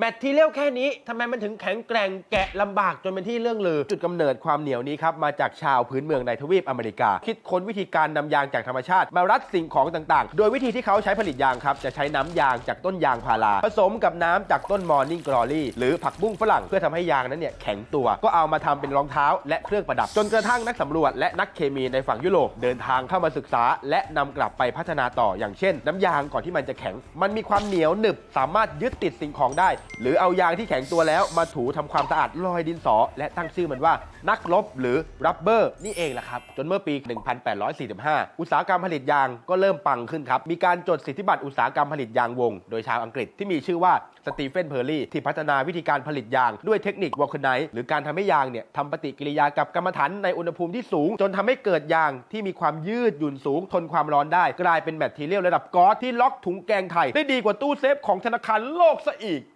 แมททีเรียลแค่นี้ทำไมมันถึงแข็งแกร่งแกะลำบากจนเป็นที่เรื่องลือ จุดกำเนิดความเหนียวนี้ครับ มาจากชาวพื้นเมืองในทวีปอเมริกา คิดค้นวิธีการนำยางจากธรรมชาติ มารัดสิ่งของต่างๆ โดยวิธีที่เขาใช้ผลิตยางครับ จะใช้น้ำยางจากต้นยางพารา ผสมกับน้ำจากต้นมอร์นิ่งกรอรี่หรือผักบุ้งฝรั่งเพื่อทำให้ยางนั้นเนี่ยแข็งตัว ก็เอามาทำเป็นรองเท้า และเครื่องประดับ จนกระทั่งนักสำรวจ และนักเคมีในฝั่งยุโรปเดินทางเข้ามาศึกษา และนำกลับไปพัฒนาต่ออย่างเช่น น้ำยางก่อนที่มันจะแข็ง มันมีความเหนียวหนึบสามารถยึดติดสิ่งของได้หรือเอายางที่แข็งตัวแล้วมาถูทำความสะอาดรอยดินสอ และตั้งชื่อมันว่านักลบหรือรับเบอร์นี่เองแหละครับ จนเมื่อปี 1845 อุตสาหกรรมผลิตยางก็เริ่มปังขึ้นครับ มีการจดสิทธิบัตรอุตสาหกรรมผลิตยางวง โดยชาวอังกฤษที่มีชื่อว่าสตีเฟนเพอร์ลี่ที่พัฒนาวิธีการผลิตยางด้วยเทคนิควอลคไนหรือการทำให้ยางเนี่ยทำปฏิกิริยากับกรรมฐานในอุณหภูมิที่สูง จนทำให้เกิดยางที่มีความยืดหยุ่นสูง ทนความร้อนได้ กลายเป็นแมททีเรียลระดับกอสที่ล็อกถุงแกงไทยได้ดีกว่าตู้เซฟของธนาคารโลกซะอีก